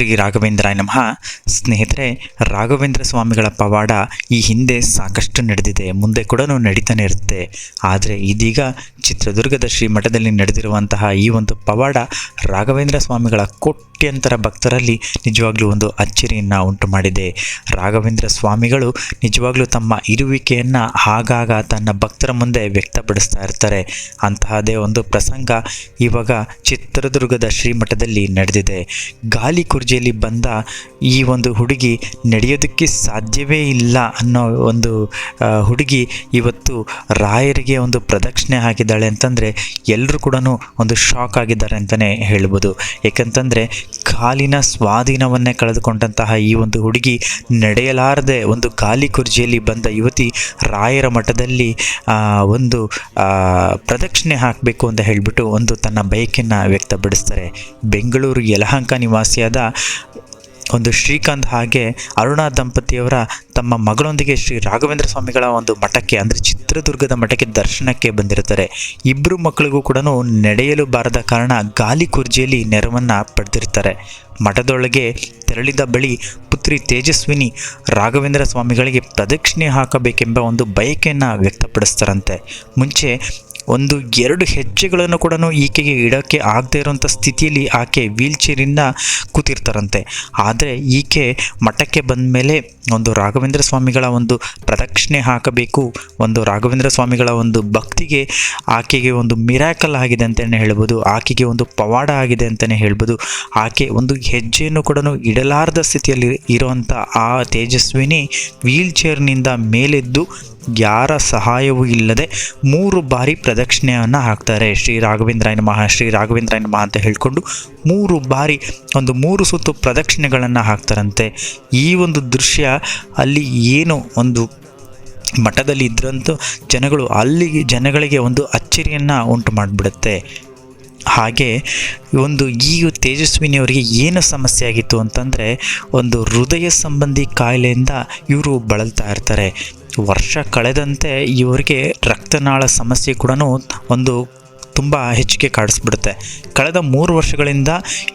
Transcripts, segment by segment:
ಶ್ರೀ ರಾಘವೇಂದ್ರಾಯ ನಮಃ. ಸ್ನೇಹಿತರೆ, ರಾಘವೇಂದ್ರ ಸ್ವಾಮಿಗಳ ಪವಾಡ ಈ ಹಿಂದೆ ಸಾಕಷ್ಟು ನಡೆದಿದೆ. ಮುಂದೆ ಕೂಡ ನಡೀತಾನೆ ಇರುತ್ತೆ. ಆದರೆ ಇದೀಗ ಚಿತ್ರದುರ್ಗದ ಶ್ರೀ ಮಠದಲ್ಲಿ ನಡೆದಿರುವಂತಹ ಈ ಒಂದು ಪವಾಡ ರಾಘವೇಂದ್ರ ಸ್ವಾಮಿಗಳ ಕೋಟ್ಯಂತರ ಭಕ್ತರಲ್ಲಿ ನಿಜವಾಗ್ಲೂ ಒಂದು ಅಚ್ಚರಿಯನ್ನು ಉಂಟು ಮಾಡಿದೆ. ರಾಘವೇಂದ್ರ ಸ್ವಾಮಿಗಳು ನಿಜವಾಗ್ಲೂ ತಮ್ಮ ಇರುವಿಕೆಯನ್ನು ಆಗಾಗ ತನ್ನ ಭಕ್ತರ ಮುಂದೆ ವ್ಯಕ್ತಪಡಿಸ್ತಾ ಇರ್ತಾರೆ. ಅಂತಹದೇ ಒಂದು ಪ್ರಸಂಗ ಇವಾಗ ಚಿತ್ರದುರ್ಗದ ಶ್ರೀಮಠದಲ್ಲಿ ನಡೆದಿದೆ. ಗಾಲಿ ಕುರ್ಜಿಯಲ್ಲಿ ಬಂದ ಈ ಒಂದು ಹುಡುಗಿ ನಡೆಯೋದಕ್ಕೆ ಸಾಧ್ಯವೇ ಇಲ್ಲ ಅನ್ನೋ ಒಂದು ಹುಡುಗಿ ಇವತ್ತು ರಾಯರಿಗೆ ಒಂದು ಪ್ರದಕ್ಷಿಣೆ ಹಾಕಿದ್ದಾಳೆ ಅಂತಂದರೆ ಎಲ್ಲರೂ ಕೂಡ ಒಂದು ಶಾಕ್ ಆಗಿದ್ದಾರೆ ಅಂತಲೇ ಹೇಳ್ಬೋದು. ಏಕೆಂತಂದರೆ ಕಾಲಿನ ಸ್ವಾಧೀನವನ್ನೇ ಕಳೆದುಕೊಂಡಂತಹ ಈ ಒಂದು ಹುಡುಗಿ ನಡೆಯಲಾರದೆ ಒಂದು ಗಾಲಿ ಕುರ್ಜಿಯಲ್ಲಿ ಬಂದ ಯುವತಿ ರಾಯರ ಮಠದಲ್ಲಿ ಒಂದು ಪ್ರದಕ್ಷಿಣೆ ಹಾಕಬೇಕು ಅಂತ ಹೇಳಿಬಿಟ್ಟು ಒಂದು ತನ್ನ ಬಯಕೆಯನ್ನು ವ್ಯಕ್ತಪಡಿಸ್ತಾರೆ. ಬೆಂಗಳೂರು ಯಲಹಂಕ ನಿವಾಸಿಯಾದ ಒಂದು ಶ್ರೀಕಾಂತ್ ಹಾಗೆ ಅರುಣಾ ದಂಪತಿಯವರ ತಮ್ಮ ಮಗಳೊಂದಿಗೆ ಶ್ರೀ ರಾಘವೇಂದ್ರ ಸ್ವಾಮಿಗಳ ಒಂದು ಮಠಕ್ಕೆ ಅಂದರೆ ಚಿತ್ರದುರ್ಗದ ಮಠಕ್ಕೆ ದರ್ಶನಕ್ಕೆ ಬಂದಿರ್ತಾರೆ ಇಬ್ಬರು ಮಕ್ಕಳಿಗೂ ಕೂಡ ನಡೆಯಲು ಬಾರದ ಕಾರಣ ಗಾಲಿ ಕುರ್ಜಿಯಲ್ಲಿ ನೆರವನ್ನು ಪಡೆದಿರ್ತಾರೆ ಮಠದೊಳಗೆ ತೆರಳಿದ ಬಳಿ ಪುತ್ರಿ ತೇಜಸ್ವಿನಿ ರಾಘವೇಂದ್ರ ಸ್ವಾಮಿಗಳಿಗೆ ಪ್ರದಕ್ಷಿಣೆ ಹಾಕಬೇಕೆಂಬ ಒಂದು ಬಯಕೆಯನ್ನು ವ್ಯಕ್ತಪಡಿಸ್ತಾರಂತೆ. ಮುಂಚೆ ಒಂದು ಎರಡು ಹೆಜ್ಜೆಗಳನ್ನು ಕೂಡ ಈಕೆಗೆ ಇಡೋಕ್ಕೆ ಆಗದೇ ಇರುವಂಥ ಸ್ಥಿತಿಯಲ್ಲಿ ಆಕೆ ವೀಲ್ ಚೇರಿಂದ ಕೂತಿರ್ತಾರಂತೆ. ಆದರೆ ಈಕೆ ಮಠಕ್ಕೆ ಬಂದ ಮೇಲೆ ಒಂದು ರಾಘವೇಂದ್ರ ಸ್ವಾಮಿಗಳ ಒಂದು ಪ್ರದಕ್ಷಿಣೆ ಹಾಕಬೇಕು, ಒಂದು ರಾಘವೇಂದ್ರ ಸ್ವಾಮಿಗಳ ಒಂದು ಭಕ್ತಿಗೆ ಆಕೆಗೆ ಒಂದು ಮಿರಾಕಲ್ ಆಗಿದೆ ಅಂತಲೇ ಹೇಳ್ಬೋದು, ಆಕೆಗೆ ಒಂದು ಪವಾಡ ಆಗಿದೆ ಅಂತಲೇ ಹೇಳ್ಬೋದು. ಆಕೆ ಒಂದು ಹೆಜ್ಜೆಯನ್ನು ಕೂಡ ಇಡಲಾರದ ಸ್ಥಿತಿಯಲ್ಲಿ ಇರುವಂಥ ಆ ತೇಜಸ್ವಿನಿ ವೀಲ್ ಚೇರ್ನಿಂದ ಮೇಲೆದ್ದು ಯಾರ ಸಹಾಯವೂ ಇಲ್ಲದೆ ಮೂರು ಬಾರಿ ಪ್ರದಕ್ಷಿಣೆಯನ್ನು ಹಾಕ್ತಾರೆ. ಶ್ರೀ ರಾಘವೇಂದ್ರಾಯ ನಮಃ, ಶ್ರೀ ರಾಘವೇಂದ್ರಾಯ ನಮಃ ಅಂತ ಹೇಳಿಕೊಂಡು ಮೂರು ಬಾರಿ ಒಂದು ಮೂರು ಸುತ್ತು ಪ್ರದಕ್ಷಿಣೆಗಳನ್ನು ಹಾಕ್ತಾರಂತೆ. ಈ ಒಂದು ದೃಶ್ಯ ಅಲ್ಲಿ ಏನು ಒಂದು ಮಠದಲ್ಲಿ ಇದ್ರಂತೂ ಜನಗಳು ಅಲ್ಲಿಗೆ ಜನಗಳಿಗೆ ಒಂದು ಅಚ್ಚರಿಯನ್ನು ಉಂಟು ಮಾಡಿಬಿಡುತ್ತೆ. ಹಾಗೆ ಒಂದು ಈ ತೇಜಸ್ವಿನಿಯವರಿಗೆ ಏನು ಸಮಸ್ಯೆ ಆಗಿತ್ತು ಅಂತಂದರೆ ಒಂದು ಹೃದಯ ಸಂಬಂಧಿ ಕಾಯಿಲೆಯಿಂದ ಇವರು ಬಳಲ್ತಾ ಇರ್ತಾರೆ. ವರ್ಷ ಕಳೆದಂತೆ ಇವರಿಗೆ ರಕ್ತನಾಳ ಸಮಸ್ಯೆ ಕೂಡ ಒಂದು ತುಂಬ ಹೆಚ್ಚಿಗೆ ಕಾಡಿಸ್ಬಿಡುತ್ತೆ. ಕಳೆದ ಮೂರು ವರ್ಷಗಳಿಂದ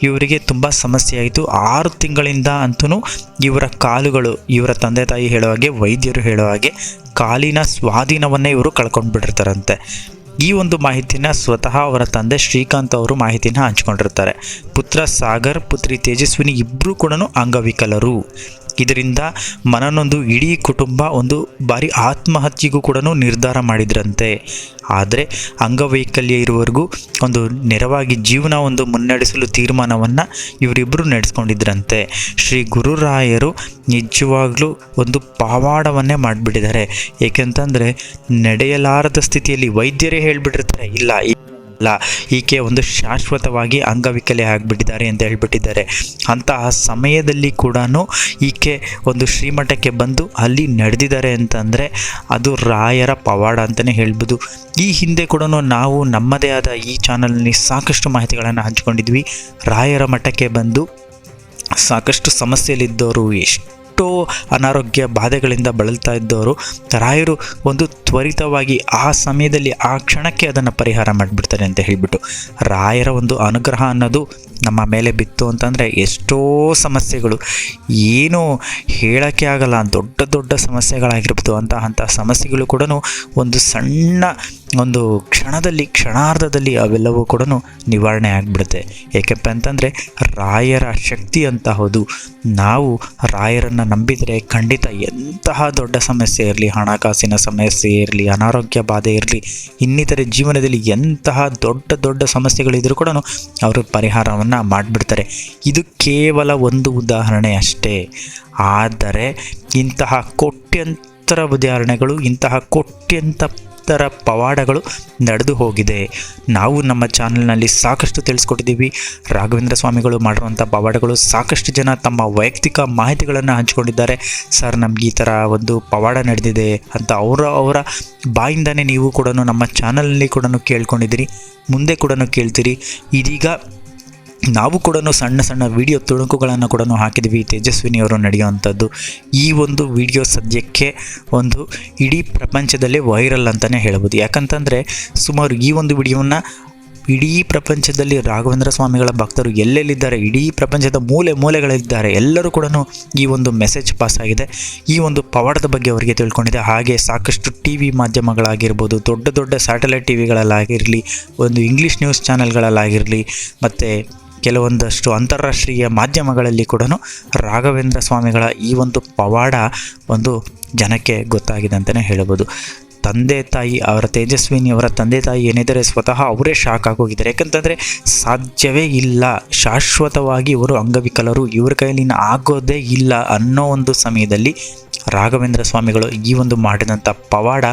ಇವರಿಗೆ ತುಂಬ ಸಮಸ್ಯೆ ಆಯಿತು ಆರು ತಿಂಗಳಿಂದ ಅಂತೂ ಇವರ ಕಾಲುಗಳು, ಇವರ ತಂದೆ ತಾಯಿ ಹೇಳೋ ಹಾಗೆ, ವೈದ್ಯರು ಹೇಳೋ ಹಾಗೆ ಕಾಲಿನ ಸ್ವಾಧೀನವನ್ನೇ ಇವರು ಕಳ್ಕೊಂಡ್ಬಿಟ್ಟಿರ್ತಾರಂತೆ. ಈ ಒಂದು ಮಾಹಿತಿನ ಸ್ವತಃ ಅವರ ತಂದೆ ಶ್ರೀಕಾಂತ್ ಅವರು ಮಾಹಿತಿನ ಹಂಚ್ಕೊಂಡಿರ್ತಾರೆ. ಪುತ್ರ ಸಾಗರ್, ಪುತ್ರಿ ತೇಜಸ್ವಿನಿ ಇಬ್ಬರೂ ಕೂಡ ಅಂಗವಿಕಲರು. ಇದರಿಂದ ಮನನೊಂದು ಇಡೀ ಕುಟುಂಬ ಒಂದು ಬಾರಿ ಆತ್ಮಹತ್ಯೆಗೂ ಕೂಡ ನಿರ್ಧಾರ ಮಾಡಿದ್ರಂತೆ. ಆದರೆ ಅಂಗವೈಕಲ್ಯ ಇರುವವರೆಗೂ ಒಂದು ನೆರವಾಗಿ ಜೀವನ ಒಂದು ಮುನ್ನಡೆಸಲು ತೀರ್ಮಾನವನ್ನು ಇವರಿಬ್ಬರು ನಡೆಸ್ಕೊಂಡಿದ್ರಂತೆ. ಶ್ರೀ ಗುರುರಾಯರು ನಿಜವಾಗ್ಲೂ ಒಂದು ಪಾವಾಡವನ್ನೇ ಮಾಡಿಬಿಟ್ಟಿದ್ದಾರೆ. ಏಕೆಂತಂದರೆ, ನಡೆಯಲಾರದ ಸ್ಥಿತಿಯಲ್ಲಿ ವೈದ್ಯರೇ ಹೇಳಿಬಿಟ್ಟಿರ್ತಾರೆ, ಇಲ್ಲ ಇಲ್ಲ ಈಕೆ ಒಂದು ಶಾಶ್ವತವಾಗಿ ಅಂಗವಿಕಲೆ ಆಗಿಬಿಟ್ಟಿದ್ದಾರೆ ಅಂತ ಹೇಳ್ಬಿಟ್ಟಿದ್ದಾರೆ. ಅಂತಹ ಸಮಯದಲ್ಲಿ ಕೂಡ ಈಕೆ ಒಂದು ಶ್ರೀಮಠಕ್ಕೆ ಬಂದು ಅಲ್ಲಿ ನಡೆದಿದ್ದಾರೆ ಅಂತಂದರೆ ಅದು ರಾಯರ ಪವಾಡ ಅಂತಲೇ ಹೇಳ್ಬೋದು. ಈ ಹಿಂದೆ ಕೂಡ ನಾವು ನಮ್ಮದೇ ಆದ ಈ ಚಾನಲ್ನಲ್ಲಿ ಸಾಕಷ್ಟು ಮಾಹಿತಿಗಳನ್ನು ಹಂಚ್ಕೊಂಡಿದ್ವಿ. ರಾಯರ ಮಠಕ್ಕೆ ಬಂದು ಸಾಕಷ್ಟು ಸಮಸ್ಯೆಯಲ್ಲಿದ್ದವರು ಎಷ್ಟೋ ಅನಾರೋಗ್ಯ ಬಾಧೆಗಳಿಂದ ಬಳಲ್ತಾ ಇದ್ದವರು ರಾಯರು ಒಂದು ತ್ವರಿತವಾಗಿ ಆ ಸಮಯದಲ್ಲಿ, ಆ ಕ್ಷಣಕ್ಕೆ ಅದನ್ನು ಪರಿಹಾರ ಮಾಡಿಬಿಡ್ತಾರೆ ಅಂತ ಹೇಳಿಬಿಟ್ಟು, ರಾಯರ ಒಂದು ಅನುಗ್ರಹ ಅನ್ನೋದು ನಮ್ಮ ಮೇಲೆ ಬಿತ್ತು ಅಂತಂದರೆ ಎಷ್ಟೋ ಸಮಸ್ಯೆಗಳು. ಏನು ಹೇಳೋಕ್ಕೆ ಆಗಲ್ಲ, ದೊಡ್ಡ ದೊಡ್ಡ ಸಮಸ್ಯೆಗಳಾಗಿರ್ಬೋದು ಅಂತ ಅಂಥ ಸಮಸ್ಯೆಗಳು ಕೂಡ ಒಂದು ಸಣ್ಣ ಒಂದು ಕ್ಷಣದಲ್ಲಿ, ಕ್ಷಣಾರ್ಧದಲ್ಲಿ ಅವೆಲ್ಲವೂ ಕೂಡ ನಿವಾರಣೆ ಆಗಿಬಿಡುತ್ತೆ. ಏಕೆಪ್ಪ ಅಂತಂದರೆ, ರಾಯರ ಶಕ್ತಿ ಅಂತಹದು ನಾವು ರಾಯರನ್ನು ನಂಬಿದರೆ ಖಂಡಿತ ಎಂತಹ ದೊಡ್ಡ ಸಮಸ್ಯೆ ಇರಲಿ, ಹಣಕಾಸಿನ ಸಮಸ್ಯೆ ಇರಲಿ, ಅನಾರೋಗ್ಯ ಬಾಧೆ ಇರಲಿ, ಇನ್ನಿತರ ಜೀವನದಲ್ಲಿ ಎಂತಹ ದೊಡ್ಡ ದೊಡ್ಡ ಸಮಸ್ಯೆಗಳಿದ್ರೂ ಕೂಡ ಅವರು ಪರಿಹಾರವನ್ನು ಮಾಡಿಬಿಡ್ತಾರೆ. ಇದು ಕೇವಲ ಒಂದು ಉದಾಹರಣೆ ಅಷ್ಟೇ. ಆದರೆ ಇಂತಹ ಕೋಟ್ಯಂತರ ಉದಾಹರಣೆಗಳು, ಇಂತಹ ಕೋಟ್ಯಂತರ ಪವಾಡಗಳು ನಡೆದು ಹೋಗಿದೆ. ನಾವು ನಮ್ಮ ಚಾನಲ್ನಲ್ಲಿ ಸಾಕಷ್ಟು ತಿಳಿಸ್ಕೊಟ್ಟಿದ್ದೀವಿ. ರಾಘವೇಂದ್ರ ಸ್ವಾಮಿಗಳು ಮಾಡಿರುವಂಥ ಪವಾಡಗಳು ಸಾಕಷ್ಟು ಜನ ತಮ್ಮ ವೈಯಕ್ತಿಕ ಮಾಹಿತಿಗಳನ್ನು ಹಂಚಿಕೊಂಡಿದ್ದಾರೆ. ಸರ್, ನಮ್ಗೆ ಈ ಥರ ಒಂದು ಪವಾಡ ನಡೆದಿದೆ ಅಂತ ಅವರ ಅವರ ಬಾಯಿಂದನೇ ನೀವು ಕೂಡ ನಮ್ಮ ಚಾನಲ್ನಲ್ಲಿ ಕೂಡ ಕೇಳ್ಕೊಂಡಿದ್ದೀರಿ. ಮುಂದೆ ಕೂಡ ಕೇಳ್ತೀರಿ. ಇದೀಗ ನಾವು ಕೂಡ ಸಣ್ಣ ಸಣ್ಣ ವಿಡಿಯೋ ತುಣುಕುಗಳನ್ನು ಕೂಡ ಹಾಕಿದ್ವಿ. ತೇಜಸ್ವಿನಿಯವರು ನಡೆಯುವಂಥದ್ದು ಈ ಒಂದು ವಿಡಿಯೋ ಸದ್ಯಕ್ಕೆ ಒಂದು ಇಡೀ ಪ್ರಪಂಚದಲ್ಲಿ ವೈರಲ್ ಅಂತಲೇ ಹೇಳ್ಬೋದು. ಯಾಕಂತಂದರೆ ಸುಮಾರು ಈ ಒಂದು ವಿಡಿಯೋನ ಇಡೀ ಪ್ರಪಂಚದಲ್ಲಿ ರಾಘವೇಂದ್ರ ಸ್ವಾಮಿಗಳ ಭಕ್ತರು ಎಲ್ಲೆಲ್ಲಿದ್ದಾರೆ? ಇಡೀ ಪ್ರಪಂಚದ ಮೂಲೆ ಮೂಲೆಗಳಿದ್ದಾರೆ ಎಲ್ಲರೂ ಕೂಡ ಈ ಒಂದು ಮೆಸೇಜ್ ಪಾಸ್ ಆಗಿದೆ. ಈ ಒಂದು ಪವಾಡದ ಬಗ್ಗೆ ಅವರಿಗೆ ತಿಳ್ಕೊಂಡಿದೆ. ಹಾಗೆ ಸಾಕಷ್ಟು ಟಿ ವಿ ಮಾಧ್ಯಮಗಳಾಗಿರ್ಬೋದು, ದೊಡ್ಡ ದೊಡ್ಡ ಸ್ಯಾಟಲೈಟ್ ಟಿ ವಿಗಳಲ್ಲಾಗಿರಲಿ ಒಂದು ಇಂಗ್ಲೀಷ್ ನ್ಯೂಸ್ ಚಾನೆಲ್ಗಳಲ್ಲಾಗಿರಲಿ, ಮತ್ತು ಕೆಲವೊಂದಷ್ಟು ಅಂತಾರಾಷ್ಟ್ರೀಯ ಮಾಧ್ಯಮಗಳಲ್ಲಿ ಕೂಡ ರಾಘವೇಂದ್ರ ಸ್ವಾಮಿಗಳ ಈ ಒಂದು ಪವಾಡ ಒಂದು ಜನಕ್ಕೆ ಗೊತ್ತಾಗಿದೆ ಅಂತಲೇ ಹೇಳ್ಬೋದು. ತಂದೆ ತಾಯಿ ಅವರ ತೇಜಸ್ವಿನಿ ಅವರ ತಂದೆ ತಾಯಿ ಏನಿದ್ದಾರೆ ಸ್ವತಃ ಅವರೇ ಶಾಕ್ ಆಗೋಗಿದ್ದಾರೆ. ಯಾಕಂತಂದರೆ ಸಾಧ್ಯವೇ ಇಲ್ಲ, ಶಾಶ್ವತವಾಗಿ ಇವರು ಅಂಗವಿಕಲರು, ಇವ್ರ ಕೈಯಲ್ಲಿ ಆಗೋದೇ ಇಲ್ಲ ಅನ್ನೋ ಒಂದು ಸಮಯದಲ್ಲಿ ರಾಘವೇಂದ್ರ ಸ್ವಾಮಿಗಳು ಈ ಒಂದು ಮಾಡಿದಂಥ ಪವಾಡ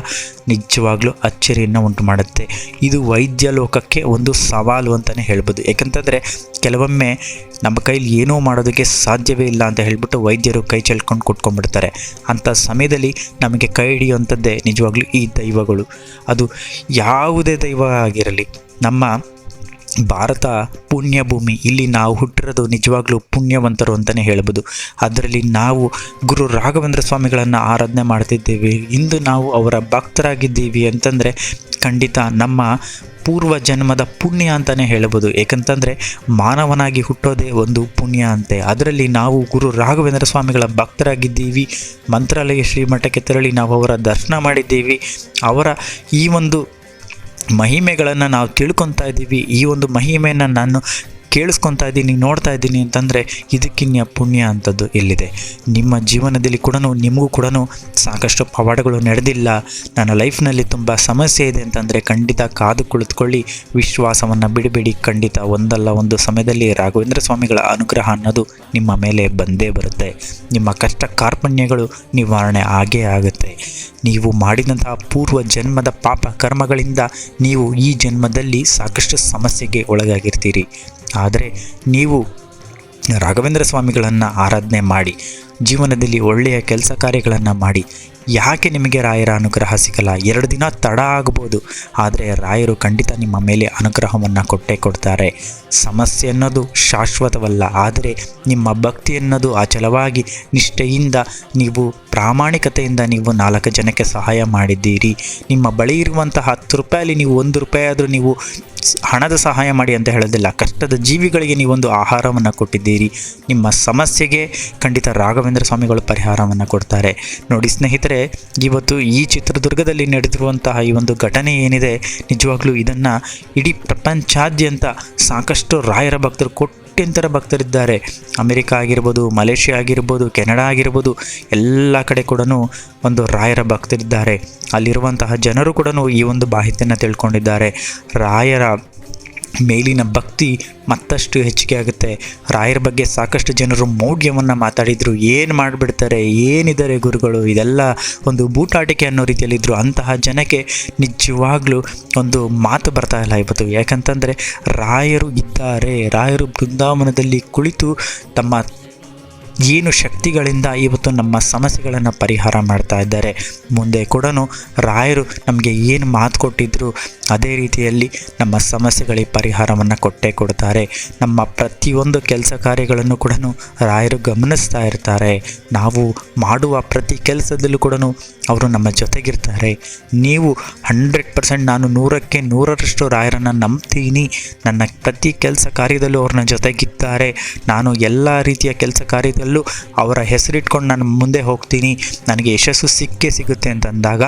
ನಿಜವಾಗ್ಲೂ ಅಚ್ಚರಿಯನ್ನು ಉಂಟು ಮಾಡುತ್ತೆ ಇದು ವೈದ್ಯ ಲೋಕಕ್ಕೆ ಒಂದು ಸವಾಲು ಅಂತಲೇ ಹೇಳ್ಬೋದು. ಯಾಕಂತಂದರೆ ಕೆಲವೊಮ್ಮೆ ನಮ್ಮ ಕೈಲಿ ಏನೂ ಮಾಡೋದಕ್ಕೆ ಸಾಧ್ಯವೇ ಇಲ್ಲ ಅಂತ ಹೇಳ್ಬಿಟ್ಟು ವೈದ್ಯರು ಕೈ ಚೆಲ್ಕೊಂಡು ಕುಟ್ಕೊಂಡ್ಬಿಡ್ತಾರೆ ಅಂಥ ಸಮಯದಲ್ಲಿ ನಮಗೆ ಕೈ ಹಿಡಿಯುವಂಥದ್ದೇ ನಿಜವಾಗ್ಲೂ ಈ ದೈವಗಳು. ಅದು ಯಾವುದೇ ದೈವ ಆಗಿರಲಿ, ನಮ್ಮ ಭಾರತ ಪುಣ್ಯ ಭೂಮಿ ಇಲ್ಲಿ ನಾವು ಹುಟ್ಟಿರೋದು ನಿಜವಾಗ್ಲೂ ಪುಣ್ಯವಂತರು ಅಂತಲೇ ಹೇಳ್ಬೋದು. ಅದರಲ್ಲಿ ನಾವು ಗುರು ರಾಘವೇಂದ್ರ ಸ್ವಾಮಿಗಳನ್ನು ಆರಾಧನೆ ಮಾಡ್ತಿದ್ದೇವೆ. ಇಂದು ನಾವು ಅವರ ಭಕ್ತರಾಗಿದ್ದೀವಿ ಅಂತಂದರೆ ಖಂಡಿತ ನಮ್ಮ ಪೂರ್ವ ಜನ್ಮದ ಪುಣ್ಯ ಅಂತಲೇ ಹೇಳ್ಬೋದು. ಏಕೆಂತಂದರೆ ಮಾನವನಾಗಿ ಹುಟ್ಟೋದೇ ಒಂದು ಪುಣ್ಯ ಅಂತೆ. ಅದರಲ್ಲಿ ನಾವು ಗುರು ರಾಘವೇಂದ್ರ ಸ್ವಾಮಿಗಳ ಭಕ್ತರಾಗಿದ್ದೀವಿ. ಮಂತ್ರಾಲಯ ಶ್ರೀಮಠಕ್ಕೆ ತೆರಳಿ ನಾವು ಅವರ ದರ್ಶನ ಮಾಡಿದ್ದೀವಿ. ಅವರ ಈ ಒಂದು ಮಹಿಮೆಗಳನ್ನು ನಾವು ತಿಳ್ಕೊತಾ ಇದ್ದೀವಿ. ಈ ಒಂದು ಮಹಿಮೆಯನ್ನು ನಾನು ಕೇಳಿಸ್ಕೊತಾ ಇದ್ದೀನಿ ನೋಡ್ತಾ ಇದ್ದೀನಿ ಅಂತಂದರೆ ಇದಕ್ಕಿನ್ನ ಪುಣ್ಯ ಅಂಥದ್ದು ಎಲ್ಲಿದೆ ನಿಮ್ಮ ಜೀವನದಲ್ಲಿ ಕೂಡ ನಿಮಗೂ ಕೂಡ ಸಾಕಷ್ಟು ಪವಾಡಗಳು ನಡೆದಿಲ್ಲ. ನನ್ನ ಲೈಫ್ನಲ್ಲಿ ತುಂಬ ಸಮಸ್ಯೆ ಇದೆ ಅಂತಂದರೆ ಖಂಡಿತ ಕಾದು ಕುಳಿತುಕೊಳ್ಳಿ. ವಿಶ್ವಾಸವನ್ನು ಬಿಡಬೇಡಿ. ಖಂಡಿತ ಒಂದಲ್ಲ ಒಂದು ಸಮಯದಲ್ಲಿ ರಾಘವೇಂದ್ರ ಸ್ವಾಮಿಗಳ ಅನುಗ್ರಹ ಅನ್ನೋದು ನಿಮ್ಮ ಮೇಲೆ ಬಂದೇ ಬರುತ್ತೆ. ನಿಮ್ಮ ಕಷ್ಟ ಕಾರ್ಪಣ್ಯಗಳು ನಿವಾರಣೆ ಆಗೇ ಆಗುತ್ತೆ. ನೀವು ಮಾಡಿದಂತಹ ಪೂರ್ವ ಜನ್ಮದ ಪಾಪ ಕರ್ಮಗಳಿಂದ ನೀವು ಈ ಜನ್ಮದಲ್ಲಿ ಸಾಕಷ್ಟು ಸಮಸ್ಯೆಗೆ ಒಳಗಾಗಿರ್ತೀರಿ. ಆದರೆ ನೀವು ರಾಘವೇಂದ್ರ ಸ್ವಾಮಿಗಳನ್ನು ಆರಾಧನೆ ಮಾಡಿ ಜೀವನದಲ್ಲಿ ಒಳ್ಳೆಯ ಕೆಲಸ ಕಾರ್ಯಗಳನ್ನು ಮಾಡಿ ಯಾಕೆ ನಿಮಗೆ ರಾಯರ ಅನುಗ್ರಹ ಸಿಗಲ್ಲ? ಎರಡು ದಿನ ತಡ ಆಗ್ಬೋದು. ಆದರೆ ರಾಯರು ಖಂಡಿತ ನಿಮ್ಮ ಮೇಲೆ ಅನುಗ್ರಹವನ್ನು ಕೊಟ್ಟೇ ಕೊಡ್ತಾರೆ. ಸಮಸ್ಯೆ ಅನ್ನೋದು ಶಾಶ್ವತವಲ್ಲ. ಆದರೆ ನಿಮ್ಮ ಭಕ್ತಿ ಅನ್ನೋದು ಅಚಲವಾಗಿ ನಿಷ್ಠೆಯಿಂದ ನೀವು ಪ್ರಾಮಾಣಿಕತೆಯಿಂದ ನೀವು ನಾಲ್ಕು ಜನಕ್ಕೆ ಸಹಾಯ ಮಾಡಿದ್ದೀರಿ. ನಿಮ್ಮ ಬಳಿ ಇರುವಂತಹ ಹತ್ತು ರೂಪಾಯಲ್ಲಿ ನೀವು ಒಂದು ರೂಪಾಯಿ ಆದರೂ ನೀವು ಹಣದ ಸಹಾಯ ಮಾಡಿ ಅಂತ ಹೇಳೋದಿಲ್ಲ. ಕಷ್ಟದ ಜೀವಿಗಳಿಗೆ ನೀವೊಂದು ಆಹಾರವನ್ನು ಕೊಟ್ಟಿದ್ದೀರಿ. ನಿಮ್ಮ ಸಮಸ್ಯೆಗೆ ಖಂಡಿತ ರಾಘವೇಂದ್ರ ಸ್ವಾಮಿಗಳು ಪರಿಹಾರವನ್ನು ಕೊಡ್ತಾರೆ. ನೋಡಿ ಸ್ನೇಹಿತರೆ ಇವತ್ತು ಈ ಚಿತ್ರದುರ್ಗದಲ್ಲಿ ನಡೆದಿರುವಂತಹ ಈ ಒಂದು ಘಟನೆ ಏನಿದೆ, ನಿಜವಾಗ್ಲೂ ಇದನ್ನು ಇಡೀ ಪ್ರಪಂಚಾದ್ಯಂತ ಸಾಕಷ್ಟು ರಾಯರ ಭಕ್ತರು, ಕೋಟ್ಯಂತರ ಭಕ್ತರಿದ್ದಾರೆ ಅಮೆರಿಕ ಆಗಿರ್ಬೋದು, ಮಲೇಷ್ಯಾ ಆಗಿರ್ಬೋದು, ಕೆನಡಾ ಆಗಿರ್ಬೋದು, ಎಲ್ಲ ಕಡೆ ಕೂಡ ಒಂದು ರಾಯರ ಭಕ್ತರಿದ್ದಾರೆ. ಅಲ್ಲಿರುವಂತಹ ಜನರು ಕೂಡ ಈ ಒಂದು ಮಾಹಿತಿಯನ್ನು ತಿಳ್ಕೊಂಡಿದ್ದಾರೆ. ರಾಯರ ಮೇಲಿನ ಭಕ್ತಿ ಮತ್ತಷ್ಟು ಹೆಚ್ಚಿಗೆ ಆಗುತ್ತೆ. ರಾಯರ ಬಗ್ಗೆ ಸಾಕಷ್ಟು ಜನರು ಮೌಢ್ಯವನ್ನು ಮಾತಾಡಿದರು. ಏನು ಮಾಡಿಬಿಡ್ತಾರೆ? ಏನಿದ್ದಾರೆ ಗುರುಗಳು? ಇದೆಲ್ಲ ಒಂದು ಬೂಟಾಟಿಕೆ ಅನ್ನೋ ರೀತಿಯಲ್ಲಿದ್ದರು ಅಂತಹ ಜನಕ್ಕೆ ನಿಜವಾಗ್ಲೂ ಒಂದು ಮಾತು ಬರ್ತಾ ಇಲ್ಲ ಇವತ್ತು. ಯಾಕಂತಂದರೆ ರಾಯರು ಇದ್ದಾರೆ. ರಾಯರು ಬೃಂದಾವನದಲ್ಲಿ ಕುಳಿತು ತಮ್ಮ ಏನು ಶಕ್ತಿಗಳಿಂದ ಇವತ್ತು ನಮ್ಮ ಸಮಸ್ಯೆಗಳನ್ನು ಪರಿಹಾರ ಮಾಡ್ತಾ ಇದ್ದಾರೆ. ಮುಂದೆ ಕೂಡ ರಾಯರು ನಮಗೆ ಏನು ಮಾತು ಕೊಟ್ಟಿದ್ರು, ಅದೇ ರೀತಿಯಲ್ಲಿ ನಮ್ಮ ಸಮಸ್ಯೆಗಳಿಗೆ ಪರಿಹಾರವನ್ನು ಕೊಟ್ಟೇ ಕೊಡ್ತಾರೆ. ನಮ್ಮ ಪ್ರತಿಯೊಂದು ಕೆಲಸ ಕಾರ್ಯಗಳನ್ನು ಕೂಡ ರಾಯರು ಗಮನಿಸ್ತಾ ಇರ್ತಾರೆ. ನಾವು ಮಾಡುವ ಪ್ರತಿ ಕೆಲಸದಲ್ಲೂ ಕೂಡ ಅವರು ನಮ್ಮ ಜೊತೆಗಿರ್ತಾರೆ. ನೀವು ಹಂಡ್ರೆಡ್ ಪರ್ಸೆಂಟ್ ನಾನು ನೂರಕ್ಕೆ ನೂರರಷ್ಟು ರಾಯರನ್ನು ನಂಬ್ತೀನಿ. ನನ್ನ ಪ್ರತಿ ಕೆಲಸ ಕಾರ್ಯದಲ್ಲೂ ಅವ್ರನ್ನ ಜೊತೆಗಿದ್ದಾರೆ. ನಾನು ಎಲ್ಲ ರೀತಿಯ ಕೆಲಸ ಕಾರ್ಯದಲ್ಲೂ ಅವರ ಹೆಸರಿಟ್ಕೊಂಡು ನಾನು ಮುಂದೆ ಹೋಗ್ತೀನಿ, ನನಗೆ ಯಶಸ್ಸು ಸಿಕ್ಕೇ ಸಿಗುತ್ತೆ ಅಂತಂದಾಗ,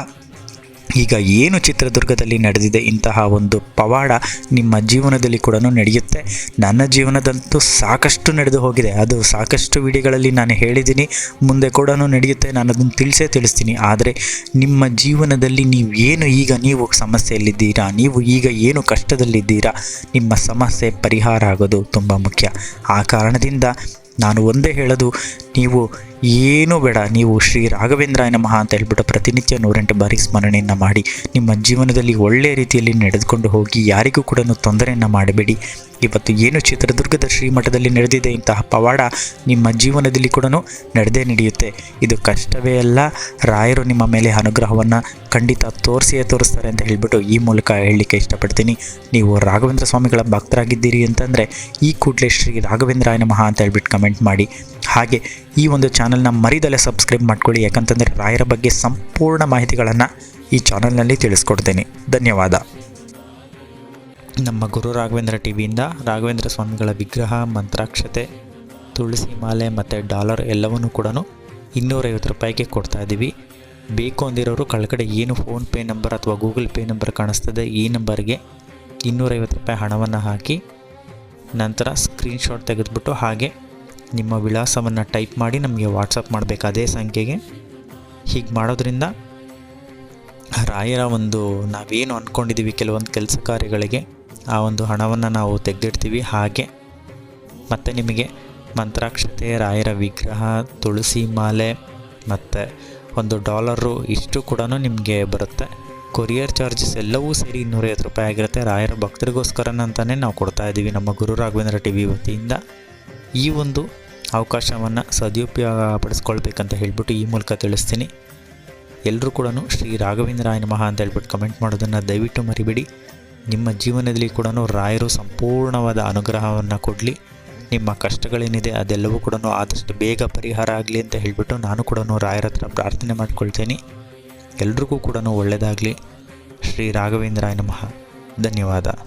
ಈಗ ಏನು ಚಿತ್ರದುರ್ಗದಲ್ಲಿ ನಡೆದಿದೆ ಇಂತಹ ಒಂದು ಪವಾಡ ನಿಮ್ಮ ಜೀವನದಲ್ಲಿ ಕೂಡ ನಡೆಯುತ್ತೆ. ನನ್ನ ಜೀವನದಂತೂ ಸಾಕಷ್ಟು ನಡೆದು ಹೋಗಿದೆ. ಅದು ಸಾಕಷ್ಟು ವಿಡಿಯೋಗಳಲ್ಲಿ ನಾನು ಹೇಳಿದ್ದೀನಿ, ಮುಂದೆ ಕೂಡ ನಡೆಯುತ್ತೆ ನಾನು ಅದನ್ನು ತಿಳಿಸೇ ತಿಳಿಸ್ತೀನಿ. ಆದರೆ ನಿಮ್ಮ ಜೀವನದಲ್ಲಿ ನೀವು ಏನು ಈಗ ನೀವು ಸಮಸ್ಯೆಯಲ್ಲಿದ್ದೀರಾ, ನೀವು ಈಗ ಏನು ಕಷ್ಟದಲ್ಲಿದ್ದೀರಾ, ನಿಮ್ಮ ಸಮಸ್ಯೆ ಪರಿಹಾರ ಆಗೋದು ತುಂಬ ಮುಖ್ಯ. ಆ ಕಾರಣದಿಂದ ನಾನು ಒಂದೇ ಹೇಳೋದು, ನೀವು ಏನೂ ಬೇಡ, ನೀವು ಶ್ರೀ ರಾಘವೇಂದ್ರಾಯ ಮಹಾ ಅಂತ ಹೇಳ್ಬಿಟ್ಟು ಪ್ರತಿನಿತ್ಯ ನೂರೆಂಟು ಬಾರಿ ಸ್ಮರಣೆಯನ್ನು ಮಾಡಿ ನಿಮ್ಮ ಜೀವನದಲ್ಲಿ ಒಳ್ಳೆಯ ರೀತಿಯಲ್ಲಿ ನಡೆದುಕೊಂಡು ಹೋಗಿ ಯಾರಿಗೂ ಕೂಡ ತೊಂದರೆಯನ್ನು ಮಾಡಬೇಡಿ. ಇವತ್ತು ಏನು ಚಿತ್ರದುರ್ಗದ ಶ್ರೀಮಠದಲ್ಲಿ ನಡೆದಿದೆ ಇಂತಹ ಪವಾಡ ನಿಮ್ಮ ಜೀವನದಲ್ಲಿ ಕೂಡ ನಡೆದೇ ನಡೆಯುತ್ತೆ. ಇದು ಕಷ್ಟವೇ ಅಲ್ಲ, ರಾಯರು ನಿಮ್ಮ ಮೇಲೆ ಅನುಗ್ರಹವನ್ನು ಖಂಡಿತ ತೋರಿಸಿಯೇ ತೋರಿಸ್ತಾರೆ ಅಂತ ಹೇಳಿಬಿಟ್ಟು ಈ ಮೂಲಕ ಹೇಳಲಿಕ್ಕೆ ಇಷ್ಟಪಡ್ತೀನಿ. ನೀವು ರಾಘವೇಂದ್ರ ಸ್ವಾಮಿಗಳ ಭಕ್ತರಾಗಿದ್ದೀರಿ ಅಂತಂದರೆ ಈ ಕೂಡಲೇ ಶ್ರೀ ರಾಘವೇಂದ್ರಾಯ ನಮಃ ಅಂತ ಹೇಳ್ಬಿಟ್ಟು ಕಮೆಂಟ್ ಮಾಡಿ. ಹಾಗೆ ಈ ಒಂದು ಚಾನಲ್ನ ಮರಿದಲ್ಲೇ ಸಬ್ಸ್ಕ್ರೈಬ್ ಮಾಡ್ಕೊಳ್ಳಿ, ಯಾಕಂತಂದರೆ ರಾಯರ ಬಗ್ಗೆ ಸಂಪೂರ್ಣ ಮಾಹಿತಿಗಳನ್ನು ಈ ಚಾನಲ್ನಲ್ಲಿ ತಿಳಿಸ್ಕೊಡ್ತೀನಿ. ಧನ್ಯವಾದ. ನಮ್ಮ ಗುರು ರಾಘವೇಂದ್ರ ಟಿ ವಿಯಿಂದ ರಾಘವೇಂದ್ರ ಸ್ವಾಮಿಗಳ ವಿಗ್ರಹ, ಮಂತ್ರಾಕ್ಷತೆ, ತುಳಸಿ ಮಾಲೆ ಮತ್ತು ಡಾಲರ್ ಎಲ್ಲವನ್ನೂ ಕೂಡ ಇನ್ನೂರೈವತ್ತು ರೂಪಾಯಿಗೆ ಕೊಡ್ತಾ ಇದ್ದೀವಿ. ಬೇಕು ಅಂದಿರೋರು ಕೆಳಗಡೆ ಏನು ಫೋನ್ಪೇ ನಂಬರ್ ಅಥವಾ ಗೂಗಲ್ ಪೇ ನಂಬರ್ ಕಾಣಿಸ್ತದೆ ಈ ನಂಬರ್ಗೆ ಇನ್ನೂರೈವತ್ತು ರೂಪಾಯಿ ಹಣವನ್ನು ಹಾಕಿ ನಂತರ ಸ್ಕ್ರೀನ್ಶಾಟ್ ತೆಗೆದುಬಿಟ್ಟು ಹಾಗೆ ನಿಮ್ಮ ವಿಳಾಸವನ್ನು ಟೈಪ್ ಮಾಡಿ ನಮಗೆ ವಾಟ್ಸಪ್ ಮಾಡಬೇಕು ಅದೇ ಸಂಖ್ಯೆಗೆ. ಹೀಗೆ ಮಾಡೋದ್ರಿಂದ ರಾಯರ ಒಂದು ನಾವೇನು ಅಂದ್ಕೊಂಡಿದ್ದೀವಿ ಕೆಲವೊಂದು ಕೆಲಸ ಕಾರ್ಯಗಳಿಗೆ ಆ ಒಂದು ಹಣವನ್ನು ನಾವು ತೆಗೆದಿಡ್ತೀವಿ. ಹಾಗೆ ಮತ್ತು ನಿಮಗೆ ಮಂತ್ರಾಕ್ಷತೆ, ರಾಯರ ವಿಗ್ರಹ, ತುಳಸಿ ಮಾಲೆ ಮತ್ತು ಒಂದು ಡಾಲರು ಇಷ್ಟು ಕೂಡ ನಿಮಗೆ ಬರುತ್ತೆ. ಕೊರಿಯರ್ ಚಾರ್ಜಸ್ ಎಲ್ಲವೂ ಸೇರಿ ಇನ್ನೂರೈವತ್ತು ರೂಪಾಯಿ ಆಗಿರುತ್ತೆ. ರಾಯರ ಭಕ್ತರಿಗೋಸ್ಕರನಂತಲೇ ನಾವು ಕೊಡ್ತಾ ಇದ್ದೀವಿ ನಮ್ಮ ಗುರು ರಾಘವೇಂದ್ರ ಟಿ ವಿ ವತಿಯಿಂದ. ಈ ಒಂದು ಅವಕಾಶವನ್ನು ಸದುಪಯೋಗ ಪಡಿಸ್ಕೊಳ್ಬೇಕಂತ ಹೇಳ್ಬಿಟ್ಟು ಈ ಮೂಲಕ ತಿಳಿಸ್ತೀನಿ. ಎಲ್ಲರೂ ಕೂಡ ಶ್ರೀ ರಾಘವೇಂದ್ರಾಯ ನಮಃ ಅಂತ ಹೇಳ್ಬಿಟ್ಟು ಕಮೆಂಟ್ ಮಾಡೋದನ್ನು ದಯವಿಟ್ಟು ಮರಿಬೇಡಿ. ನಿಮ್ಮ ಜೀವನದಲ್ಲಿ ಕೂಡ ರಾಯರು ಸಂಪೂರ್ಣವಾದ ಅನುಗ್ರಹವನ್ನು ಕೊಡಲಿ. ನಿಮ್ಮ ಕಷ್ಟಗಳೇನಿದೆ ಅದೆಲ್ಲವೂ ಕೂಡ ಆದಷ್ಟು ಬೇಗ ಪರಿಹಾರ ಆಗಲಿ ಅಂತ ಹೇಳಿಬಿಟ್ಟು ನಾನು ಕೂಡ ರಾಯರ ಹತ್ರ ಪ್ರಾರ್ಥನೆ ಮಾಡ್ಕೊಳ್ತೇನೆ. ಎಲ್ರಿಗೂ ಕೂಡ ಒಳ್ಳೆಯದಾಗಲಿ ಶ್ರೀ ರಾಘವೇಂದ್ರಾಯ ನಮಃ. ಧನ್ಯವಾದ.